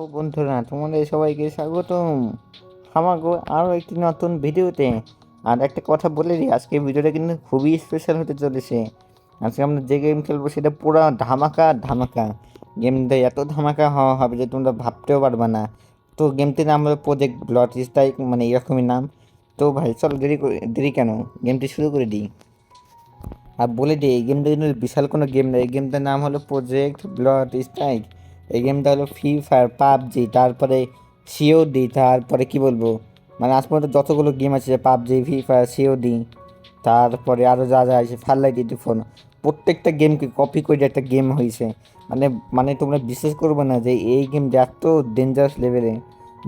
তো বন্ধুরা, তোমাদের সবাইকে স্বাগতম। আমাকে আরও একটি নতুন ভিডিওতে। আর একটা কথা বলে দিই, আজকে ভিডিওটা কিন্তু খুবই স্পেশাল হতে চলেছে। আজকে আমরা যে গেম খেলব সেটা পুরো ধামাকা ধামাকা। গেমটা এত ধামাকা হওয়া হবে যে তোমরা ভাবতেও পারবে না। তো গেমটির নাম হলো প্রজেক্ট ব্লট স্ট্রাইক মানে এরকমই নাম। তো ভাই, চল দেরি দেরি কেন? গেমটি শুরু করে দিই। আর বলে দিই, এই গেমটা কিন্তু বিশাল কোনো গেম না। এই গেমটার নাম হলো প্রজেক্ট ব্লড স্ট্রাইক এই গেমটা হলো ফ্রি ফায়ার পাবজি, তারপরে সিওডি তারপরে কি বলব? মানে আজ পর্যন্ত যতগুলো গেম আছে, পাবজি ফ্রি ফায়ার সিওডি তারপরে আরও যা যা আছে ফাল্লাই দিতে ফোন প্রত্যেকটা গেমকে কপি করে একটা গেম হয়েছে মানে মানে তোমরা বিশ্বাস করবে না যে এই গেমটা এত ডেঞ্জারাস লেভেলে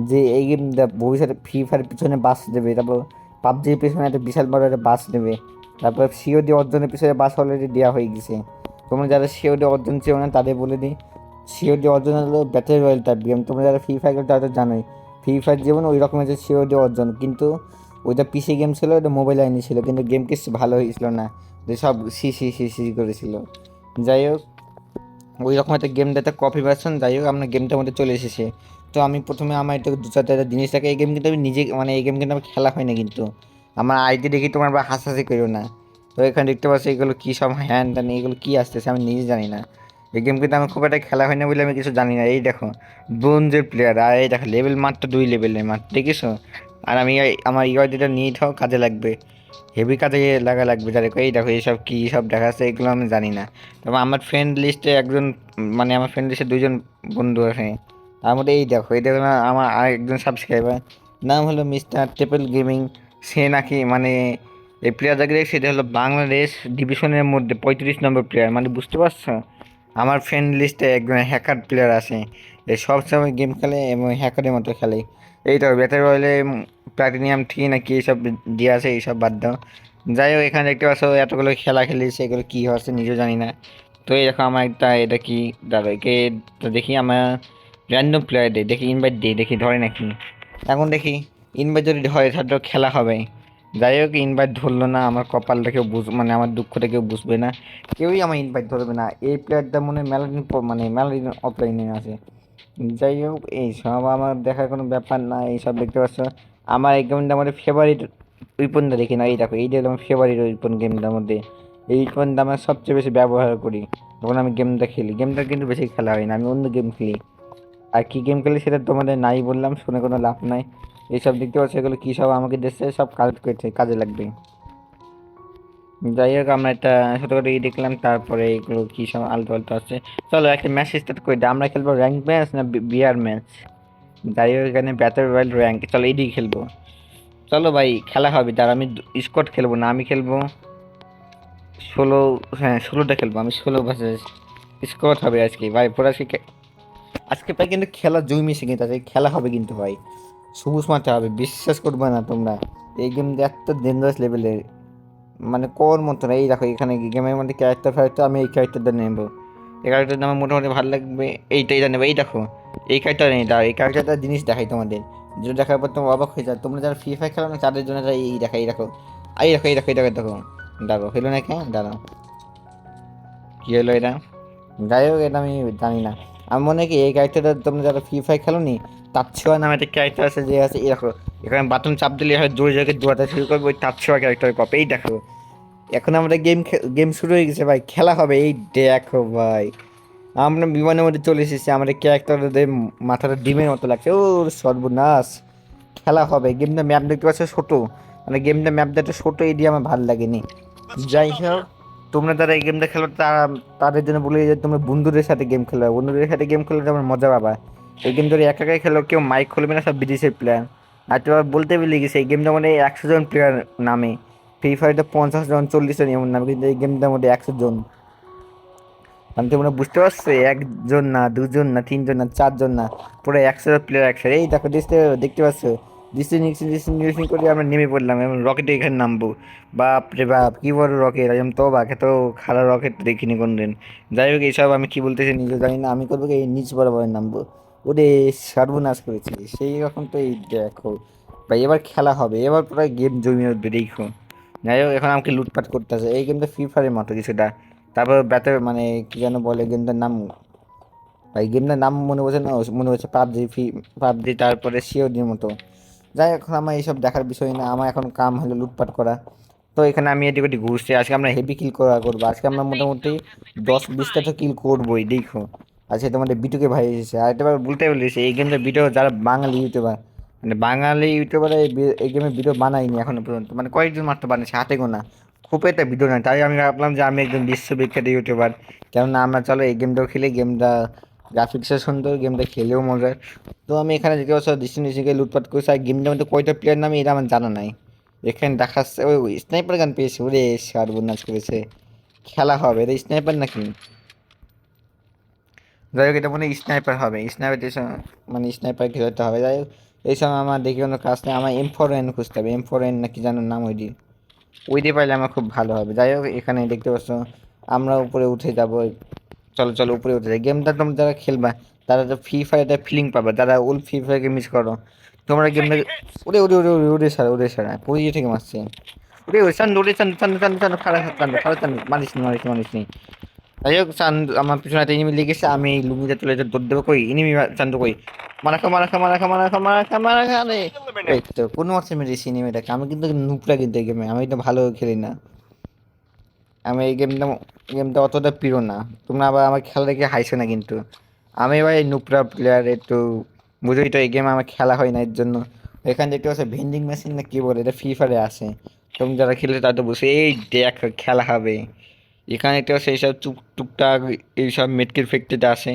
যে এই গেমটা ভবিষ্যতে ফ্রি ফায়ার পিছনে বাস দেবে, তারপর পাবজির পিছনে একটা বিশাল বড় একটা বাস নেবে তারপর সিওডি অর্জনের পিছনে বাস অলরেডি দেওয়া হয়ে গেছে। তোমরা যারা সিওডি অর্জন চেও না, তাদের বলে দিই সিওডি অর্জন হলো ব্যাটেল রয়্যাল টাইপ গেম তোমরা যারা ফ্রি ফায়ার তারা তো জানোই। ফ্রি ফায়ার যেমন ওই রকম আছে সিওডি অর্জন, কিন্তু ওইটা পিসি গেম ছিল ওটা মোবাইল আইনি ছিল, কিন্তু গেম কিছু ভালো হয়েছিল না। যে সব সি সি সি সি করেছিল। যাই হোক, ওই রকম একটা গেম একটা কপি ভার্সন যাই হোক, আমরা গেমটার মধ্যে চলে এসেছে। তো আমি প্রথমে আমার এটা দু চারটা জিনিস থাকে এই গেম কিন্তু আমি নিজে মানে এই গেম কিন্তু আমার খেলা হয় না কিন্তু। আমার আইডি দেখি তোমার বা হাসাহাসি করিও না। তো এখানে দেখতে পাচ্ছি, এগুলো কী সব হ্যান্ড এগুলো কী আসতেছে আমি নিজে জানি না। এই গেম কিন্তু আমার খুব একটা খেলা হয় না বলে আমি কিছু জানি না। এই দেখো ব্রোঞ্জের প্লেয়ার আর এই দেখো লেভেল মাত্র দুই লেভেলের মাত্র, দেখিছো? আর আমি আমার ইউআইডিটা নিয়ে থাও কাজে লাগবে। হেভি কাজে লাগা লাগবে যাদের এই দেখো, এইসব কী সব দেখাচ্ছে, এগুলো আমি জানি না। তবে আমার ফ্রেন্ড লিস্টে একজন মানে আমার ফ্রেন্ড লিস্টে দুজন বন্ধু আছে। তার মধ্যে এই দেখো এই দেখো আমার আরেকজন সাবস্ক্রাইবার নাম হলো মিস্টার টেপল গেমিং সে নাকি মানে এই প্লেয়ার যাকে সেটা হলো বাংলাদেশ ডিভিশনের মধ্যে পঁয়ত্রিশ নম্বর প্লেয়ার মানে বুঝতে পারছ? আমার ফ্রেন্ড লিস্টে একজন হ্যাকার প্লেয়ার আছে। এ সব সময় গেম খেলে এবং হ্যাকারের মতো খেলে। এই তো ব্যাটার রয়েলে প্লাটিনিয়াম থ্রি নাকি এইসব দিয়ে আছে, এইসব বাদ দাও। যাই হোক, এখানে দেখতে পাচ্ছ এতগুলো খেলা খেলি সেগুলো কী হচ্ছে নিজেও জানি না। তো এই দেখো, আমার একটা এটা কি? দাদা, একে তো দেখি আমার র্যান্ডম প্লেয়ার দিই দেখি ইনভাইট দিই দেখি ধরে নাকি। এখন দেখি ইনভাইট যদি ধরে তাহলে খেলা হবে। যাই হোক ইনভাইট ধরলো না, আমার কপালটা কেউ বুঝ মানে আমার দুঃখটা কেউ বুঝবে না, কেউই আমার ইনভাইট ধরবে না। এই প্লেয়ারটা মনে হয় মেলা মানে মেলা দিন অফলাইনে আছে। যাই হোক, এই সব আমার দেখার কোনো ব্যাপার না এইসব দেখতে পাচ্ছ। আমার এই গেমটা আমাদের ফেভারিট উইপনটা দেখি না, এই দেখো এই দেখো আমার ফেভারিট উইপন গেমটার মধ্যে। এই উইপনটা আমার সবচেয়ে বেশি ব্যবহার করি, যখন আমি গেমটা খেলি। গেমটা কিন্তু বেশি খেলা হয় না, আমি অন্য গেম খেলি। আর কী গেম খেলি সেটা তোমাদের নাই বললাম, শুনে কোনো লাভ নাই। এইসব দেখতে পাচ্ছ? এগুলো কী সব আমাকে দেশে সব কালেক্ট করেছে, কাজে লাগবে। যাই হোক, আমরা একটা ছোটো করে ই দেখলাম, তারপরে এগুলো কী সব আলতো আলতু আছে। চলো, একটা ম্যাচ স্টার্ট করে। দিই আমরা খেলব র্যাঙ্ক ম্যাচ না বিয়ার ম্যাচ যাই হোক, এখানে ব্যাটার রয়্যাল র্যাঙ্ক চলো এইদিকে খেলব। চলো ভাই, খেলা হবে। তার আমি স্কট খেলব না, আমি খেলব। ষোলো হ্যাঁ ষোলোটা খেলব। আমি ষোলো ভার্সেস স্কট হবে আজকে। ভাই, পুরো আজকে আজকে প্রায় কিন্তু খেলা জমিয়েছে কিন্তু, আজকে খেলা হবে কিন্তু ভাই। সবুজ মাঠে হবে, বিশ্বাস করবে না তোমরা। এই গেম এত ডেঞ্জারাস লেভেলের মানে কোর মতো না। এই দেখো, এখানে গেমের মধ্যে ক্যারেক্টার ফ্যারেক্টার আমি এই ক্যারেক্টারটা নেব। এই ক্যারেক্টারটা আমার মোটামুটি ভালো লাগবে এইটা এইটা নেব এই দেখো, এই ক্যারেক্টার নেই, দাঁড়াও, এই ক্যারেক্টারটা জিনিস দেখাই তোমাদের। যেটা দেখার পর তোমার অবাক হয়ে যায় তোমরা যারা ফ্রি ফায়ার খেলো না, তাদের জন্য এটা এই দেখো এই দেখো। এই দেখো এই দেখো এই দেখো দেখো। দাঁড়াও, হলো না কেন দাঁড়াও। কী হলো এটা? যাই হোক, এটা আমি জানি না। আমি মনে হয় কি এই ক্যারেক্টারটা তোমরা যারা ফ্রি ফায়ার খেলো নি তার ছোঁয়া নামে একটা ক্যারেক্টার আছে যে আছে দেখো, এখানে বাটন চাপ দিলে হয় জোরে জোরে দৌড়াতে শুরু করবে, ওই তার ছোঁয়া ক্যারেক্টারের কপি এই দেখো। এখন আমাদের গেম গেম শুরু হয়ে গেছে ভাই, খেলা হবে, এই দেখো ভাই। আমরা বিমানের মধ্যে চলে এসেছি, আমাদের ক্যারেক্টারদের মাথাটা ডিমের মতো লাগছে, ও সর্বনাশ। খেলা হবে গেমটা ম্যাপ দেখতে পাচ্ছ, ছোটো। মানে গেমটা ম্যাপটা একটু ছোটো, এই দিয়ে আমার ভালো লাগেনি। যাই হোক, তোমরা যারা এই গেমটা খেলো, তারা, তাদের জন্য বলি যে তোমরা বন্ধুদের সাথে গেম খেলো, বন্ধুদের সাথে গেম খেলে তোমার মজা পাবা। এই গেম ধরে একা একাই খেলো, কেউ মাইক খুলবে না, সব বিদেশের প্লেয়ার আর তোমার বলতে বলে গেছে, এই গেমটার মধ্যে একশো জন প্লেয়ার নামে। ফ্রি ফায়ারটা পঞ্চাশ জন, চল্লিশ জন এমন নামে, কিন্তু এই গেমটার মধ্যে একশো জন। আমি মানে তোমরা বুঝতে পারছ? একজন না, দুজন না, তিনজন না, চারজন না, পুরো একশো প্লেয়ার একসাথে। এই দেখো, দেখতে দেখতে পাচ্ছ? করে আমরা নেমে পড়লাম, এবং রকেটে এখানে নামবো। বাপ রে বাপ, কী বড় রকেট এরকম তো বাকে তো খারাপ রকেট দেখিনি কোনদিন। যাই হোক এইসব আমি কি বলতেছি নিজে জানি না, আমি করব এই নিচ বরাবর নামবো। ওরে সর্বনাশ করেছি। সেই রকম তো এই দেখো। ভাই, এবার খেলা হবে। এবার পুরো গেম জমিয়ে উঠবে দেখো যাই হোক, এখন আমাকে লুটপাট করতে করতেছে এই গেমটা ফ্রি ফায়ারের মতো কিছুটা। তারপর ব্যাটার মানে কি যেন বলে গেমটার নাম? ভাই গেমটার নাম মনে পড়ছে না? মনে হচ্ছে পাবজি ফি পাবজি, তারপরে সিওডির মতো। যাই এখন আমার এইসব দেখার বিষয় না। আমার এখন কাম হলো লুটপাট করা। তো এখানে আমি এটি ওদিক ঘুরছি। আজকে আমরা হেভি কিল করা করব। আজকে আমরা মোটামুটি দশ বিশটা তো কিল করবোই দেখো আজকে তোমাদের বিটুকে ভাই এসেছে। আর একটা বার বলতে বলেছে এই গেমটা ভিডিও যারা বাঙালি ইউটিউবার মানে বাঙালি ইউটিউবার এই গেমের ভিডিও বানায়নি এখনও পর্যন্ত। মানে কয়েকজন মাত্র বানিয়েছে, হাতে গোনা। খুব একটা ভিডিও নয় তাই আমি ভাবলাম যে আমি একজন বিশ্ববিখ্যাত ইউটিউবার কেননা আমরা চলো এই গেমটাও খেলি গেমটা গ্রাফিক্সও সুন্দর গেমটা খেলেও মজার তো আমি এখানে যে বছর ডিস্টিনেশনকে লুটপাট করছি। আর গেমটার মধ্যে কয়টা প্লেয়ার নামে এটা আমার জানা নাই। এখানে দেখাচ্ছে, ওই স্নাইপার গান পেয়েছে। ওরে, সর্বনাশ করেছে। খেলা হবে। এটা স্নাইপার নাকি? যাই হোক এটা মনে হয় স্নাইপার হবে স্নাইপার মানে স্নাইপার খেলতে হবে যাই হোক এই সময় আমার দেখি কোনো কাজ নেই আমার এম ফোর এন খুঁজতে হবে এম ফোর এন নাকি জানার নাম ওইটি ওইটি পাইলে আমার খুব ভালো হবে যাই হোক এখানে দেখতে পাচ্ছ আমরা উপরে উঠে যাব চলো চলো উপরে উঠে যাই গেমটা তোমরা যারা খেলবা তারা তো ফ্রি ফায়ারটা ফিলিং পাবে যারা ওল ফ্রি ফায়ারকে মিস করো তোমরা গেমটা ওরে ওরে ওরে ওরে ওরে সারা ওরে সারা পড়িয়ে থেকে মারছে ওরে ওরে চান ওরে চান চান চান চান খারাপ চান খারাপ চান মারিস নি মারিস মারিস নি যাই হোক, চান আমার পিছনে একটা এনিমি লেগেছে আমি এই লুঙ্গিটা তুলে দৌড় দেবো কই? এনিমি চান্দ কই? মারাখা মারাখা মারাখা মারাখা মারাখা মারাখা রে। এই তো, কোনো মাসে মেরেছি এনিমিটাকে আমি কিন্তু নুপরা কিন্তু এই গেমে, আমি তো ভালো খেলি না। আমি এই গেমটা গেমটা অতটা প্রিয় না। তোমরা আবার আমার খেলা দেখে হাইছো না কিন্তু। আমি ভাই নুপরা প্লেয়ার একটু বুঝোই তো এই গেম আমার খেলা হয় না এর জন্য। এখানে দেখতে পাচ্ছ ভেন্ডিং মেশিন না কি বলে, এটা ফ্রি ফায়ারে আছে। তুমি যারা খেলে তারা তো বসে এই দেখ, খেলা হবে। এখানে একটা সেই সব টুক টুকটাক এইসব মেটকের ফ্যাক্টরিতে আসে।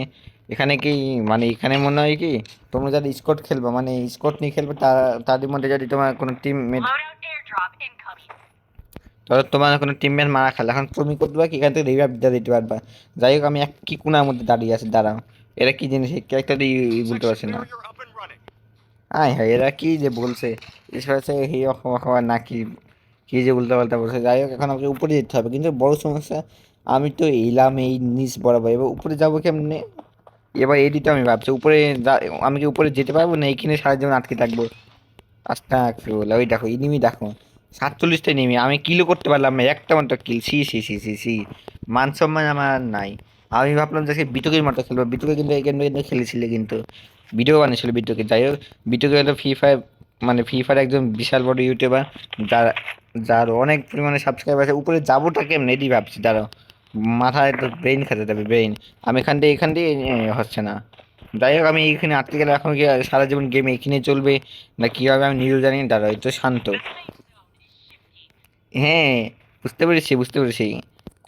এখানে কি মানে এখানে মনে হয় কি তোমরা যারা স্কট খেলবে মানে স্কট নিয়ে খেলবে তার তাদের মধ্যে যদি তোমার কোনো টিম মেট ধরো তোমার কোনো টিমমেট মারা খেলে এখন তুমি করতে পারো কি এখান থেকে রিভাইভ দিতে পারবা। যাই হোক আমি এক কি কোনার মধ্যে দাঁড়িয়ে আছি দাঁড়াও। এরা কি জিনিস ক্যারেক্টার বলতে পারছি না. আয় হ্যাঁ এরা কি যে বলছে এসে হি খাওয়া না কি যে উল্টা পাল্টা বলছে, যাই হোক, এখন আমাকে উপরে যেতে হবে। কিন্তু বড় সমস্যা, আমি তো এলাম এই নিচ বরাবর, এবার উপরে যাব কেমনে? এবার এদিকে আমি ভাবছি, উপরে আমি কি উপরে যেতে পারব না এইখানে সারা জীবন আটকে থাকব? আস্তা ওই দেখো ইনিমি দেখো সাতচল্লিশটা নিমি, আমি কিলো করতে পারলাম না, একটা মাত্র kill C C C C C মান সম্মান আমার নাই। আমি ভাবলাম যে বিটুকের মতো খেলব, বিটুকে কিন্তু এই গেমটা কিন্তু খেলেছিল কিন্তু, ভিডিও বানিয়েছিল বিটুকে, যাই হোক হলো ফ্রি ফায়ার মানে ফ্রি ফায়ার একজন বিশাল বড় ইউটিউবার যার যার অনেক পরিমাণে সাবস্ক্রাইব আছে। উপরে যাবোটা কেমন? এটি ভাবছি, দাঁড়াও। মাথায় তো ব্রেইন খেতে যাবে ব্রেইন আমি এখান দিয়ে এখান দিয়ে হচ্ছে না। যাই হোক, আমি এইখানে আটকে গেলে এখন কি সারা জীবন গেম এখানে চলবে? না কীভাবে আমি নিজেও জানি দাঁড়াও, একটু শান্ত। হ্যাঁ বুঝতে পেরেছি বুঝতে পেরেছি।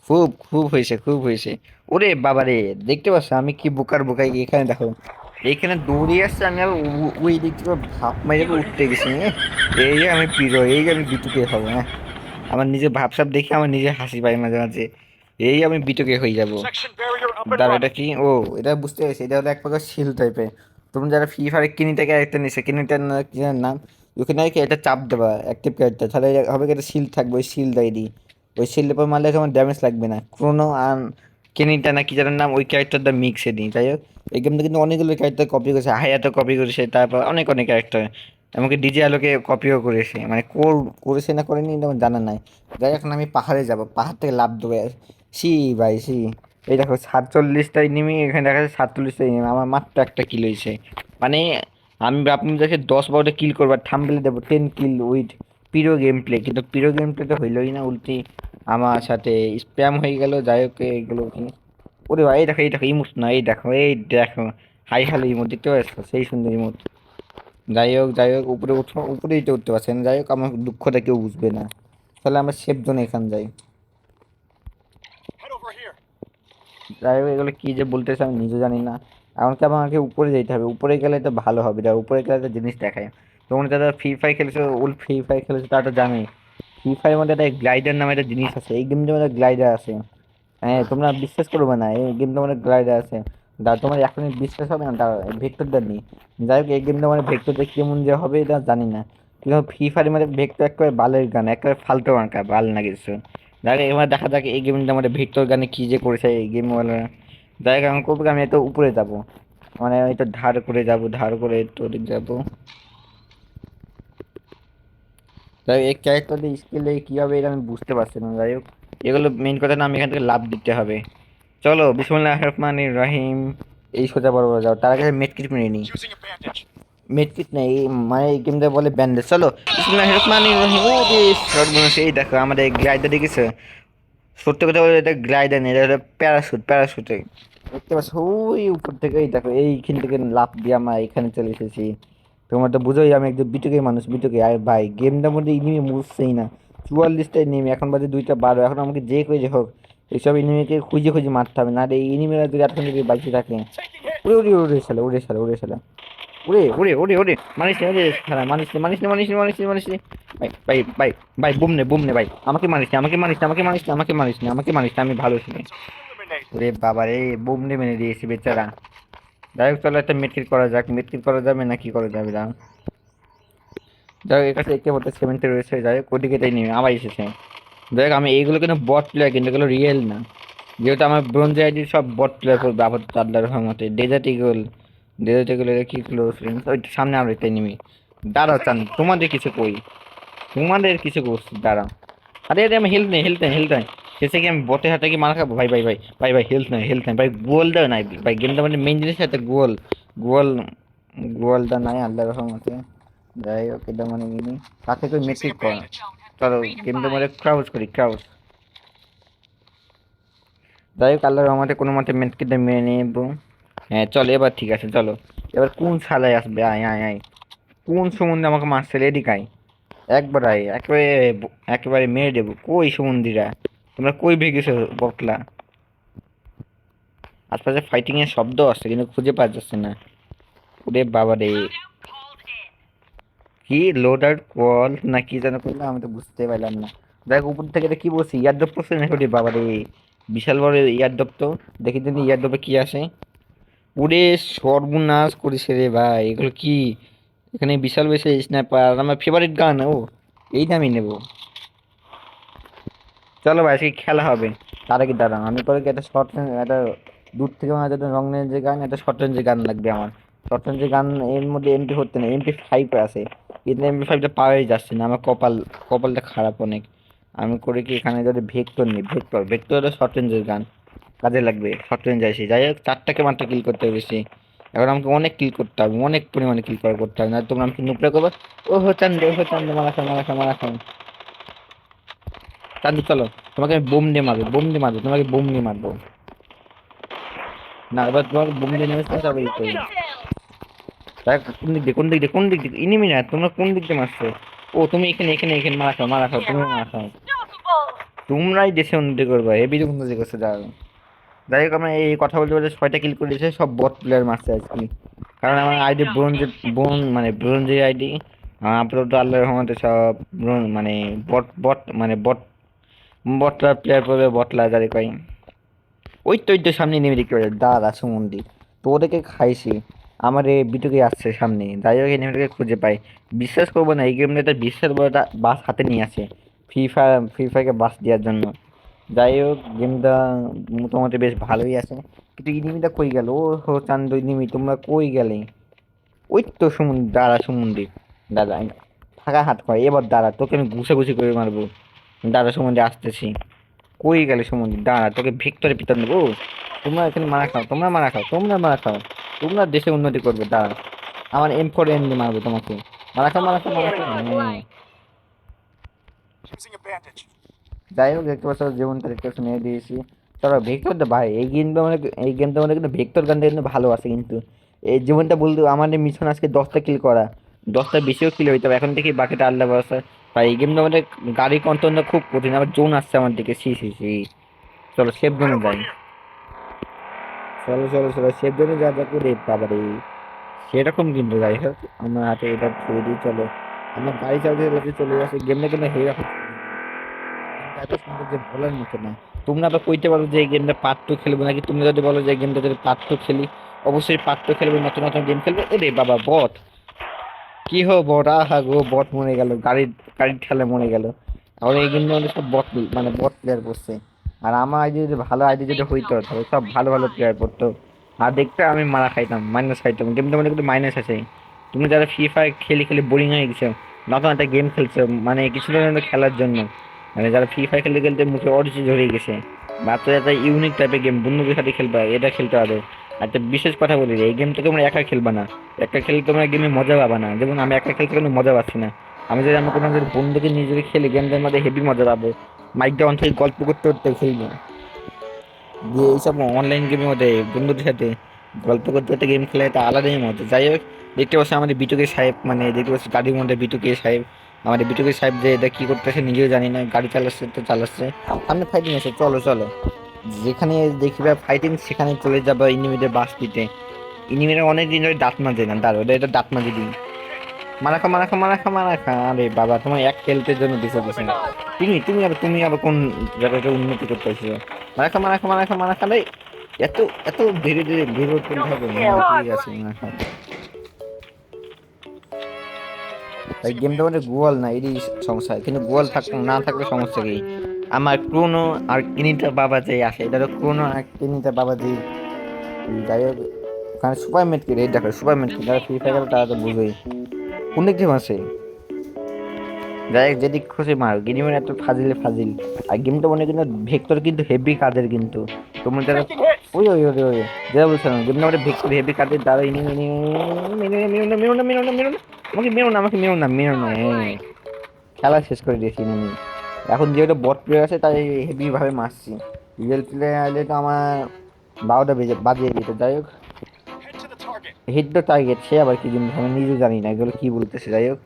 খুব খুব হয়েছে খুব হয়েছে। ওরে বাবারে, দেখতে পাচ্ছ আমি কি বোকার বোকাই এখানে দেখো। এইখানে দৌড়িয়ে আসছে আমি আবার ওই দিক থেকে ভাব মেরে উঠতে গেছি? এই যে আমি প্রিয় এই যে আমি বিটুকে হব হ্যাঁ। আমার নিজের ভাবসাব দেখে আমার নিজের হাসি পায় মাঝে মাঝে। এই আমি বিটুকে হয়ে যাব। দাঁড়া running. এটা কি? ও এটা বুঝতে পেরেছি এটা হলো এক প্রকার শিল টাইপের তুমি যারা ফ্রি ফায়ার কিনিটা ক্যারেক্টার নিছে কিনিটার না কি যেন নাম ওখানে আর কি এটা চাপ দেবা অ্যাক্টিভ ক্যারেক্টার তাহলে হবে কি একটা শিল থাকবে ওই শিল দেয় দিই ওই শিলের পর মারলে তোমার ড্যামেজ লাগবে না। ক্রোনো আর কেনিটা না কি যেন নাম ওই ক্যারেক্টারটা মিক্সে দিই। যাই হোক এই গেমটা কিন্তু অনেকগুলো ক্যারেক্টার কপি করেছে হায়াতো কপি করেছে, তারপর অনেক অনেক ক্যারেক্টার এমনকি ডিজে আলোকে কপিও করেছে মানে কোর, করেছে না করেনি এটা আমার জানা নাই। যাই এখন আমি পাহাড়ে যাব, পাহাড় থেকে লাভ দেবো সি ভাই সি এই দেখো সাতচল্লিশটাই নেমে এখানে দেখা যাচ্ছে সাতচল্লিশটাই নেমে আমার মাত্র একটা কিল হয়েছে। মানে আমি আপনি দেখে দশ বারোটা কিল করব থামবেলে দেবো ten kill with pro game play কিন্তু পিরো গেম প্লে তো হইলই না, উল্টি আমার সাথে স্প্যাম হয়ে গেল, যাই হোক, এগুলো ওরে ভাই এই দেখো এই দেখো ইমোট না এই দেখো এই দেখো। হাই হ্যালো ইমোট দেখতে পাচ্ছ? সেই সুন্দর ইমোট যাই হোক যাই হোক উপরে উঠো উপরেই তো উঠতে পারছেন যাই হোক আমার দুঃখটা কেউ বুঝবে না। তাহলে আমরা সেফ জোনে এখান যাই. যাই হোক এগুলো কী যে বলতেছে আমি নিজে জানি না। এমনকি আমাকে উপরে যেতে হবে। উপরে গেলে তো ভালো হবে। যা উপরে গেলে তো জিনিস দেখায় তোমরা যারা ফ্রি ফায়ার খেলেছো ওল্ড ফ্রি ফায়ার খেলেছো তারা তো জানে ফ্রি ফায়ারের মধ্যে একটা গ্লাইডার নামে একটা জিনিস আছে। এই গেমটার মধ্যে গ্লাইডার আছে। হ্যাঁ তোমরা বিশ্বাস করবে না, এই গেমটার মধ্যে গ্লাইডার আছে। দা, তোমার এখনই বিশ্বাস হবে না ভেক্টরটা নেই। যাই হোক, এই গেমটা মানে ভেক্টরটা কেমন যে হবে, এটা জানি না। কিন্তু ফ্রি ফায়ারের মধ্যে ভেক্টর একেবারে বালের গান, একেবারে ফালতু মার্কা বাল না কিছু। যাই হোক, এবার দেখা যাক এই গেমটা মধ্যে ভেক্টর গানে কী যে করেছে এই গেমওয়ালা যাই হোক, আমি করব আমি এত উপরে যাব। মানে এটা ধার করে যাব, ধার করে একটু যাব। যাই হোক, এই ক্যারেক্টার দিয়ে স্কিলে কী হবে এটা আমি বুঝতে পারছি না, যাই হোক। এগুলো মেইন কথা না আমি এখান থেকে লাভ দিতে হবে। চলো বিসমুল্লাহ রহমান রাহিম। এই সোজা বড় বড় যাও তার আগে মেটকিট মেরে নিই. মেটকিট নেই মানে এই গেমটা বলে ব্যান্ডেজ চলো বিসমিল্লাহির রহমানির রহিম। ও এই দেখো আমাদের গ্লাইডার দেখেছ সত্যি কথা বলে এটা গ্লাইডার নেই এটা হলো প্যারাশুট প্যারাশুটে দেখতে পাচ্ছ ওই উপর থেকে এই দেখো এইখান থেকে লাফ দিয়ে আমরা এখানে চলে এসেছি। তোমার তো বুঝোই আমি একদম বিটুকে মানুষ বিটুকে। আর ভাই গেমটার মধ্যে ইনিমি মুছছেই না। চুয়াল্লিশটা ইনিমি এখন বাজে দুইটা বারো এখন আমাকে যে করে হোক এইসব ইনিমিকে খুঁজে খুঁজে মারতে হবে না এই ইনিমিরা যদি এখন যদি বাইকে থাকে উড়ে উড়ে উড়ে খেলা উড়ে খেলা উড়ে খেলা উড়ে উড়ে উড়ে উড়ে মানিস নে উড়ে খেলা মানিস নে মানিস নে মানিস নে মানিস নে মানিস নে ভাই ভাই ভাই ভাই বুম নে বুম নে ভাই আমাকে মানিস না আমাকে মানিস না আমাকে মারিস না আমাকে মানিস না আমাকে মানিস না আমি ভালো Eliminate. ওরে বাবা রে বুম নে মেনে দিয়েছি বেচারা যাই হোক চলো একটা মেট্রিক করা যাক মেট্রিক করা যাবে না কি করা যাবে দাঁড়ান যাই হোক কাছে একে বলতে সেভেন্টি রয়েছে। যাই হোক, ওদিকে তাই নেমে আবার এসেছে। যাই হোক আমি এইগুলো কিন্তু বট প্লেয়ার কিন্তু এগুলো রিয়েল না। যেহেতু আমার ব্রোঞ্জ আইডির সব বট প্লেয়ার করবে আপাতত আল্লাহর রহমতে ডেজার্ট ইগল ডেজার্ট ইগল কি ক্লোজ ফ্রেন্ডস ওই সামনে আমরা তাই নেমে। দাঁড়াও, চান, তোমাদের কিছু কই? তোমাদের কিছু করছি দাঁড়াও। আরে আরে আমি হেলথ নেই হেলথ নেই হেলথ নেই। শেষে কি আমি বটে হাতে কি মারা খাব? ভাই ভাই ভাই ভাই ভাই হেলথ নাই হেলথ নাই। ভাই গোলটা নাই। ভাই গেমটা মানে মেন জিনিস সাথে গোল। গোল, গোলটা নাই আল্লাহ রহমতে যাই হোক এটা মানে মিনি তাতে করে মেট্রিক কর চলো গেমটা মানে ক্রাউজ করি ক্রাউজ যাই হোক আল্লাহ রহমতে কোনো মতে মেট্রিকটা মেনে নেব। হ্যাঁ চলো এবার ঠিক আছে চলো। এবার কোন সালায় আসবে? আয় আয় আয়। কোন সম্বন্ধে আমাকে মারছে? এদিকে আয় একবার আয় একেবারে একেবারে মেরে দেবো। কই সমুন্দিরা তোমরা কই ভেগেছো বকলা? আশপাশে ফাইটিং এর শব্দ আসছে কিন্তু খুঁজে পাওয়া যাচ্ছে না। ওরে বাবা রে. কি লোডার কল না, কি যেন করল আমি তো বুঝতে পারলাম না। দেখ, উপর থেকে কি বলছি? ইয়ারডপ করছে নাকি ওরে বাবা রে বিশাল বড় ইয়ারডপ তো। দেখি যদি ইয়ারডপে কি আসে। ওরে, সর্বনাশ করেছে রে ভাই, এগুলো কি? এখানে বিশাল বেশি স্ন্যাপার আমার ফেভারিট গান, ও এইটা আমি নেব। চলো ভাই, আজকে খেলা হবে। তার আগে দাঁড়ান আমি কি একটা শর্ট একটা দূর থেকে আমার একটা রং রেঞ্জের গান, একটা শর্ট রেঞ্জের গান লাগবে আমার। শর্ট গান এর মধ্যে এমপি হচ্ছে না এমপি ফাইভ আছে। কিন্তু এমপি ফাইভটা পাওয়াই যাচ্ছে না, আমার কপাল, কপালটা খারাপ অনেক। আমি কি এখানে যদি ভেক্টর নিই ভেক্টর ভেক্টর শর্ট রেঞ্জের গান। কাজে লাগবে শর্ট রেঞ্জ আসি। যাই হোক, চারটাকে কিল করতে এখন আমাকে অনেক কিল করতে হবে, অনেক পরিমাণে কিল করা করতে হবে। না, তোমরা আমাকে নুপড়ে করবে। ও হো চান্দে ও হো মারা খাও মারা খাও মারা খাও। চান্দু, চলো, তোমাকে আমি বোম দিয়ে মারবো, বোম দিয়ে মারবো, তোমাকে বোম দিয়ে মারবো। না, এবার তোমাকে বোম দিয়ে নেমে কোন দিক দিয়ে, কোন দিক দিয়ে, কোন দিক দিয়ে? ইনিমি না তোমরা কোন দিক দিয়ে মারছো? ও, তুমি এখানে এখানে এখানে, মারা খাও মারা খাও, তুমি মারা খাও। তোমরাই দেশে উন্নতি করবে এবি উন্নতি করছে যাও যাই হোক, আমরা এই কথা বলতে বলতে ছয়টা কিল করে দিয়েছে সব বট প্লেয়ার মারছে আজকে। কারণ আমার আইডি ব্রোঞ্জের বোন মানে ব্রোঞ্জের আইডি আপাতত আল্লাহর রহমতে সব মানে বট বট মানে বট বটলা প্লেয়ার পড়বে বটলা যারে কই ওই তো, ওই সামনে নেমে দেখতে পারে দাদা সুমন্দি তো ওদেরকে খাইছি। আমার এই বিটুকে আসছে সামনে। যাই হোক, এই নেমে খুঁজে পাই। বিশ্বাস করব না, এই গেমটা একটা বিশ্বাস বড়টা বাস হাতে নিয়ে আসে ফ্রি ফায়ার ফ্রি ফায়ারকে বাস দেওয়ার জন্য। যাই হোক গেমটা মোটামুটি বেশ ভালোই আছে। কিন্তু ইনিমিটা কই গেল? ও হো, চান্দ ইনিমি তোমরা কই গেলে? ওই তো সুমন্দির দাঁড়া সুমন্দির দাদা ফাঁকা হাত করে এবার দাঁড়া, তোকে আমি ঘুষে ঘুষে করে মারবো। দাঁড়া সম্বন্ধে আসতেছি। কই গেলে সম্বন্ধে দাঁড়া, তোকে ভিক্টরে পিতন দেবো। তোমরা এখানে মারা খাও, তোমরা মারা খাও, তোমরা মারা খাও। তোমরা দেশে উন্নতি করবে দাঁড়া আমার এম ফোর এম মারবো তোমাকে। মারা খাও মারা খাও মারা খাও হুম। Using a bandage. যাই হোক দেখতে পাচ্ছ জীবনটা দেখতে পাচ্ছ নিয়ে দিয়েছি। চলো ভেক্টর তো ভাই এই গেমটা মানে এই গেমটা মানে কিন্তু ভেক্টর গানটা কিন্তু ভালো আছে কিন্তু। এই জীবনটা বলতে আমাদের মিশন আজকে দশটা কিল করা। দশটা বেশিও কিল হইতে হবে এখন থেকে বাকিটা আল্লাহ ভরসা ভাই এই গেমটা আমাদের গাড়ি কন্ট্রোলটা খুব কঠিন। আবার জোন আসছে আমার দিকে। সি সি সি চলো সেফ জোনে যাই। চলো চলো চলো। সেফ জোনে যা যা করে, বাবারে। সেরকম কিন্তু, যাই হোক। আমার হাতে এটা ছেড়ে দিই, চলো। আমার গাড়ি চালাতে চালাতে চলে যাচ্ছে। গেমটা কিন্তু হেরা এত সুন্দর যে বলার মতো না। তোমরা তো কইতে পারো যে এই গেমটা পার্ট টু খেলব নাকি? তুমি যদি বলো যে গেমটা যদি পার্ট টু খেলি, অবশ্যই পার্ট টু খেলব, নতুন নতুন গেম খেলব। ওরে বাবা বট কি হো বট আহা গো বট মরে গেল। গাড়ির গাড়ির ঠেলে মরে গেল। এখন এই মধ্যে সব বট মানে বট প্লেয়ার বসছে। আর আমার আইডি যদি ভালো আইডি যদি হইতো তাহলে সব ভালো ভালো প্লেয়ার পড়তো। আর দেখতে আমি মারা খাইতাম মাইনাস খাইতাম। গেমটা মধ্যে কিন্তু মাইনাস আছে। তুমি যারা ফ্রি ফায়ার খেলে খেলে বোরিং হয়ে গেছো নতুন একটা গেম খেলছো মানে জন্য খেলার জন্য। মানে যারা ফ্রি ফায়ার খেলতে খেলতে মুখে অরিচি ঝরে গেছে বাচ্চা একটা ইউনিক টাইপের গেম বন্ধুদের সাথে খেলবে এটা খেলতে হবে। একটা বিশেষ কথা বলি এই গেমটা তোমরা একা খেলবা না। একা খেলে তোমরা গেমে মজা পাবা না। যেমন আমি একা খেলতে কোনো মজা পাচ্ছি না। আমি যদি আমার কোনো বন্ধুকে নিয়ে যদি খেলি গেমটার মধ্যে হেভি মজা পাবো। মাইকটা অন থেকে গল্প করতে করতে খেলব দিয়ে এইসব অনলাইন গেমের মধ্যে বন্ধুদের সাথে গল্প করতে করতে গেম খেলে এটা আলাদাই মজা। যাই হোক, দেখতে পাচ্ছি আমাদের বিটুকে সাহেব মানে দেখতে পাচ্ছি গাড়ির মধ্যে বিটুকে সাহেব। আমাদের বিটুকে সাহেব যে এটা কী করতেছে নিজেও জানি না, গাড়ি চালাচ্ছে তো চালাচ্ছে। সামনে ফাইটিং আছে, চলো চলো। যেখানে দেখবে ফাইটিং সেখানে চলে যাবে ইনিমিদের বাস দিতে। ইনিমিরা অনেক দিন ধরে দাঁত মাজে না দাঁড়ো এটা দাঁত মাজে মারাখা মারাখা আরে বাবা তোমার এক খেলতে জন্য দিছে দিছে। তুমি তুমি আবার তুমি আবার কোন জায়গাটা উন্নতি করতে পারছ মারাখা মারাখা মারাখা মারাখা রে এত এত ধীরে ধীরে ধীরে করতে হবে। ঠিক আছে এই গেমটা মানে গোয়াল না এরই সমস্যা। কিন্তু গোয়াল থাকলে না থাকলে সমস্যা কি? আমার ক্রোনো আর কিনিটা বাবা যে আসে এটা ক্রোনো আর কিনিটা বাবা যে যাই হোক ওখানে সুপার মেট মেটকে রেড দেখো সুপার মেটকে যারা ফ্রি ফায়ার তারা তো বুঝোই। কোন দিক থেকে আছে যাই যেদিক খুশি মার গেমের এত ফাজিলে ফাজিল আর গেমটা মনে হয় কিন্তু ভেক্টর কিন্তু হেভি কাজের কিন্তু তোমরা যারা ওই ওই ওই ওই যেটা বলছিলাম গেমটা মানে ভেক্টর হেভি কাজের দ্বারা ইনি ইনি মেরো না মেরো না মেরো না মেরো না আমাকে মেরো না আমাকে মেরো না মেরো না হ্যাঁ। খেলা শেষ করে দিয়েছি আমি এখন যেহেতু বট প্লেয়ার আছে তাই হেভি ভাবে মারছি রিয়েল প্লেয়ার এলে তো আমার বারোটা বেজে বাজিয়ে দিতে যাই হোক হিট টার্গেট সে আবার কি জিনিস আমি নিজেও জানি না, এগুলো কি বলতেছে, যাই হোক।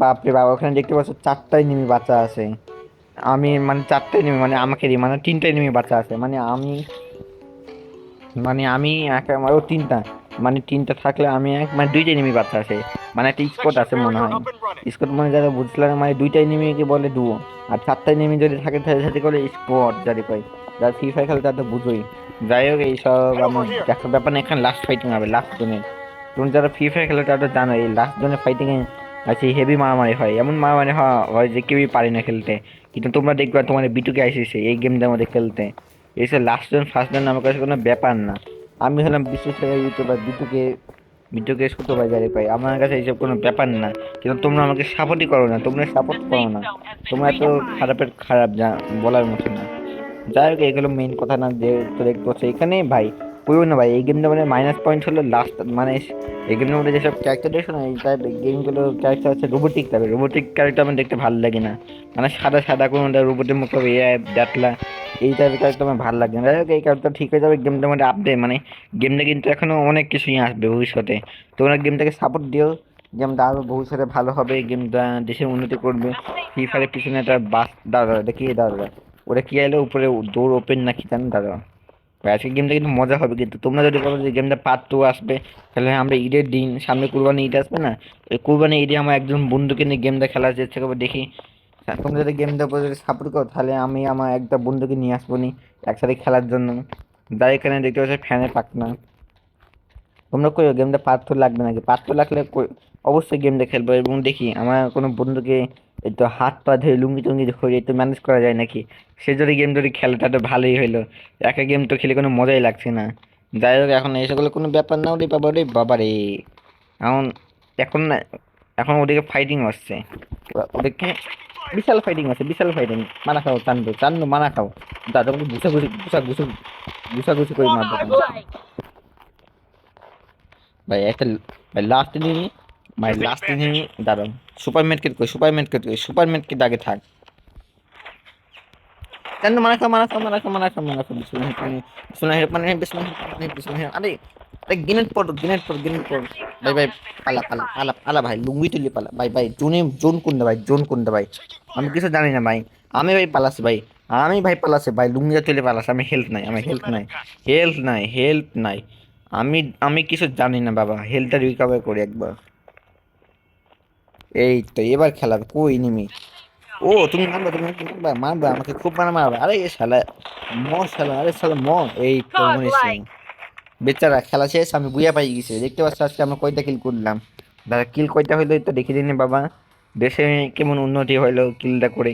বাপরে বাবা ওখানে দেখতে পাচ্ছ চারটাই নেমে বাচ্চা আছে। আমি মানে চারটাই নেমে মানে আমাকে দিয়ে মানে তিনটাই নেমে বাচ্চা আছে। মানে আমি মানে আমি একা ও তিনটা মানে তিনটা থাকলে আমি এক মানে দুইটাই নেমে বাচ্চা আছে। মানে একটা স্পট আছে মনে হয়। স্কট মানে যারা বুঝলাম মানে দুইটাই নেমে বলে ডুও আর চারটায় নেমে যদি থাকে তাহলে সাথে করে স্পট যারে কয়। যারা ফ্রি ফায়ার খেলে তারা তো বুঝোই। যাই হোক এইসব আমার দেখার ব্যাপার না এখানে লাস্ট ফাইটিং হবে লাস্ট জোনে তুমি যারা ফ্রি ফায়ার খেলে তারা তো জানো এই লাস্ট জোনে ফাইটিং আছে হেভি মারামারি হয়। এমন মারামারি হয়- যে কেউই পারে না খেলতে। কিন্তু তোমরা দেখবে তোমার বিটুকে আসিছে এই গেমটার মধ্যে খেলতে। এসে লাস্ট জন ফার্স্ট জন আমার কাছে কোনো ব্যাপার না। আমি হলাম সেরা ইউটিউবার বিটুকে বিটুকে ছোট ভাই যারে পাই। আমার কাছে এইসব কোনো ব্যাপার না। কিন্তু তোমরা আমাকে সাপোর্টই করো না তোমরা সাপোর্ট করো না। তোমরা এত খারাপের খারাপ যা বলার মতো না। যাই হোক এগুলো মেইন কথা না, যে তো দেখতে এখানে ভাই কইও না ভাই, এই গেমটা মানে মাইনাস পয়েন্ট হলো লাস্ট মানে এই গেমের মধ্যে যেসব ক্যারেক্টার দেখছ না, এই টাইপ গেমগুলো ক্যারেক্টার হচ্ছে রোবোটিক টাইপের রোবোটিক ক্যারেক্টার আমার দেখতে ভালো লাগে না। মানে সাদা সাদা কোনো রোবটের মতো এ ডাটলা এই টাইপের ক্যারেক্টার আমার ভালো লাগে না। যাই হোক, এই ক্যারেক্টার ঠিক হয়ে যাবে গেমটার মধ্যে আপডেট মানে গেমটা কিন্তু এখনও অনেক কিছুই আসবে ভবিষ্যতে। তোমরা গেমটাকে সাপোর্ট দিও গেমটা আরও ভবিষ্যতে ভালো হবে গেমটা দেশের উন্নতি করবে। ফ্রি ফায়ারের পিছনে একটা বাস দাঁড়া দেখি দাঁড়া ওটা কি এলো উপরে ডোর ওপেন নাকি জানো, দাদা। আজকে গেমটা কিন্তু মজা হবে কিন্তু। তোমরা যদি বলো যে গেমটা পার্ট টু আসবে, তাহলে আমরা ঈদের দিন সামনে কুরবানি ঈদ আসবে না? ওই কুরবানি ঈদে আমার একজন বন্ধুকে নিয়ে গেমটা খেলার চেষ্টা করব দেখি তোমরা যদি গেমটা উপরে যদি সাপোর্ট করো, তাহলে আমি আমার একটা বন্ধুকে নিয়ে আসব নি একসাথে খেলার জন্য। যাই এখানে দেখতে পাচ্ছি ফ্যানের পাক না তোমরা কই গেমটা পার্ট টু লাগবে নাকি? পার্ট টু লাগলে অবশ্যই গেমটা খেলব এবং দেখি আমার কোনো বন্ধুকে এই তো হাত পা ধরে লুঙ্গি টুঙ্গি ধরে একটু ম্যানেজ করা যায় নাকি? সে যদি গেম যদি খেলে তাহলে ভালোই হইল একা গেম তো খেলে কোনো মজাই লাগছে না। যাই হোক এখন এসবগুলো কোনো ব্যাপার না ওরে বাবা রে বাবা রে এখন এখন না এখন ওদিকে ফাইটিং হচ্ছে। ওরা- ওদেরকে বিশাল ফাইটিং আছে বিশাল ফাইটিং মানা খাও চান্দু চান্দু মানা খাও। দাদা ঘুষা ঘুষি ঘুষা ঘুষি ঘুষা ঘুষি করে মারবো। ভাই একটা ভাই লাস্ট নি ভাই লাস্ট নিয়ে নি দাঁড়াও। সুপার মেটকেট কই? সুপার মেটকেট কই? সুপার মেটকেট আগে থাক। চান্দু মানা খাও মানা খাও মানা খাও মানা খাও মানা খাও। বিসমিল্লাহ বিসমিল্লাহ মানে বিসমিল্লাহ বিসমিল্লাহ আরে আরে গিনেট পড় গিনেট পড় গিনেট পড়। ভাই ভাই পালা পালা পালা পালা ভাই। লুঙ্গি তুলি পালা। ভাই ভাই জোনে জোন কোনটা ভাই? জোন কোনটা ভাই? আমি কিছু জানি না ভাই। আমি ভাই পালাছি ভাই। আমি ভাই পালাছি ভাই। লুঙ্গিটা তুলে পালাছি আমি হেল্প নাই আমার হেল্প নাই। হেল্প নাই হেল্প নাই। আমি আমি কিছু জানি না বাবা। হেলথটা রিকভার করি একবার। এই তো এবার খেলাবে কই নিমি? ও তুমি মারবা তুমি আমাকে মারবা মারবা আমাকে খুব মারা মারবা। আরে শালা ম শালা আরে শালা ম এই তো মনীষী বেচারা খেলা শেষ আমি বুয়া পাই গেছি। দেখতে পাচ্ছ আজকে আমরা কয়টা কিল করলাম। দাদা কিল কয়টা হইল তো দেখে দিন বাবা। দেশে কেমন উন্নতি হইল কিলটা করে।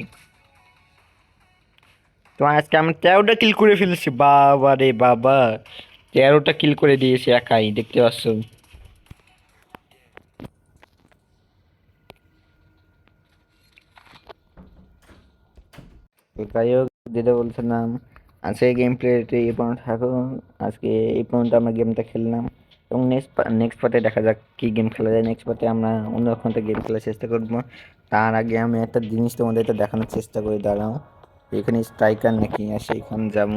তো আজকে আমি তেরোটা কিল করে ফেলেছি। বাবা রে বাবা তেরোটা কিল করে দিয়েছি একাই দেখতে পাচ্ছ। হোক যেটা বলছিলাম আজকে গেম প্লেতে এই পর্যন্ত থাকুন আজকে এই পর্যন্ত আমরা গেমটা খেললাম। এবং নেক্সট নেক্সট পার্টে দেখা যাক কী গেম খেলা যায়। নেক্সট পার্টে আমরা অন্য রকম একটা গেম খেলার চেষ্টা করব। তার আগে আমি একটা জিনিস তোমাদের এটা দেখানোর চেষ্টা করি, দাঁড়াও। এখানে স্ট্রাইকার নাকি? আসে এখানে যাব।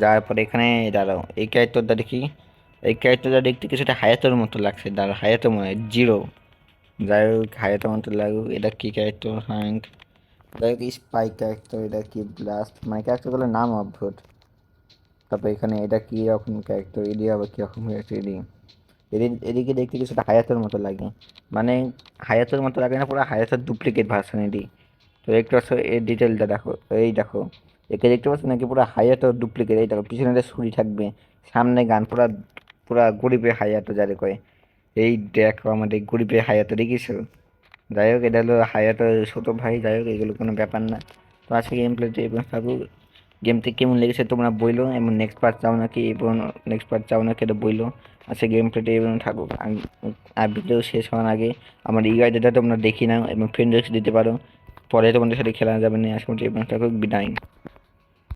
যাওয়ার পরে এখানে, দাঁড়াও। এই ক্যারেক্টারটা দেখি। এই ক্যারেক্টারটা দেখতে কিছুটা হায়াতের মতো লাগছে। দাঁড়াও, হায়াতের মনে হয় জিরো যাই হোক হায়াতের মতো লাগুক। এটা কী ক্যারেক্টার হ্যাঙ্ক যাই স্পাই ক্যারেক্টার এটা কি ব্লাস্ট মানে ক্যারেক্টারগুলোর নাম অদ্ভুত। তারপর এখানে এটা কী রকম ক্যারেক্টার এদি আবার কীরকম ক্যারেক্টার এদি এদি এদিকে দেখতে কিছুটা হায়াতের মতো লাগে। মানে হায়াতের মতো লাগে না, পুরো হায়াতের ডুপ্লিকেট ভার্সন এদি তো একটু আসো এর ডিটেলটা দেখো, এই দেখো। একে দেখতে পাচ্ছ নাকি পুরো হায়াতের ডুপ্লিকেট এই দেখো, পিছনে একটা ছুরি থাকবে, সামনে গান, পুরা পুরা গরিবের হায়াতো যারে কয়। এই দেখো আমাদের গরিবের হায়াতো দেখিছো যাই হোক, এটা হলো হায়াতের ছোটো ভাই, যাই হোক, এগুলো কোনো ব্যাপার না। তো আজকে গেম প্লেতে এবং থাকুক। গেমটি কেমন লেগেছে তোমরা বইলো, এবং নেক্সট পার্ট চাও নাকি, এবং নেক্সট পার্ট চাও নাকি, এটা বইলো। আজকে গেম প্লেটে এবং থাকুক। আর- ভিডিও শেষ হওয়ার আগে আমার ইগাই গাইডটা তোমরা দেখি নাও, এবং ফ্রেন্ড রেক্স দিতে পারো। পরে তোমাদের সাথে খেলা যাবে না আজকে এবং থাকুক। বিদায়।